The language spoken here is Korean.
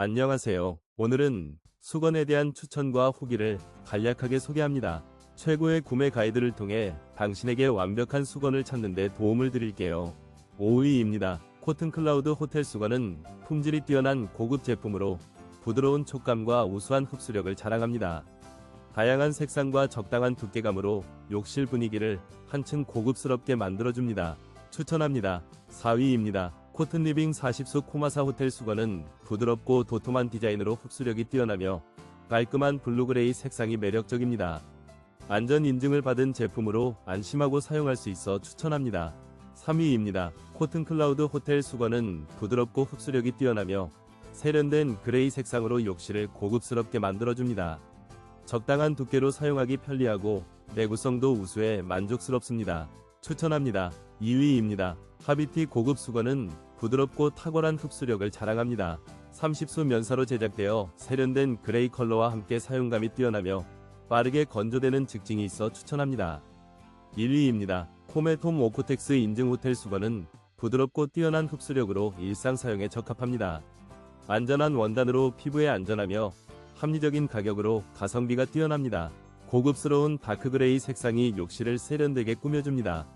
안녕하세요. 오늘은 수건에 대한 추천과 후기를 간략하게 소개합니다. 최고의 구매 가이드를 통해 당신에게 완벽한 수건을 찾는 데 도움을 드릴게요. 5위입니다. 코튼 클라우드 호텔 수건은 품질이 뛰어난 고급 제품으로 부드러운 촉감과 우수한 흡수력을 자랑합니다. 다양한 색상과 적당한 두께감으로 욕실 분위기를 한층 고급스럽게 만들어줍니다. 추천합니다. 4위입니다. 코튼 리빙 40수 코마사 호텔 수건은 부드럽고 도톰한 디자인으로 흡수력이 뛰어나며 깔끔한 블루그레이 색상이 매력적입니다. 안전 인증을 받은 제품으로 안심하고 사용할 수 있어 추천합니다. 3위입니다. 코튼 클라우드 호텔 수건은 부드럽고 흡수력이 뛰어나며 세련된 그레이 색상으로 욕실을 고급스럽게 만들어줍니다. 적당한 두께로 사용하기 편리하고 내구성도 우수해 만족스럽습니다. 추천합니다. 2위입니다. 하비티 고급 수건은 부드럽고 탁월한 흡수력을 자랑합니다. 30수 면사로 제작되어 세련된 그레이 컬러와 함께 사용감이 뛰어나며 빠르게 건조되는 직징이 있어 추천합니다. 1위입니다. 코메톰 오코텍스 인증 호텔 수건은 부드럽고 뛰어난 흡수력으로 일상 사용에 적합합니다. 안전한 원단으로 피부에 안전하며 합리적인 가격으로 가성비가 뛰어납니다. 고급스러운 다크그레이 색상이 욕실을 세련되게 꾸며줍니다.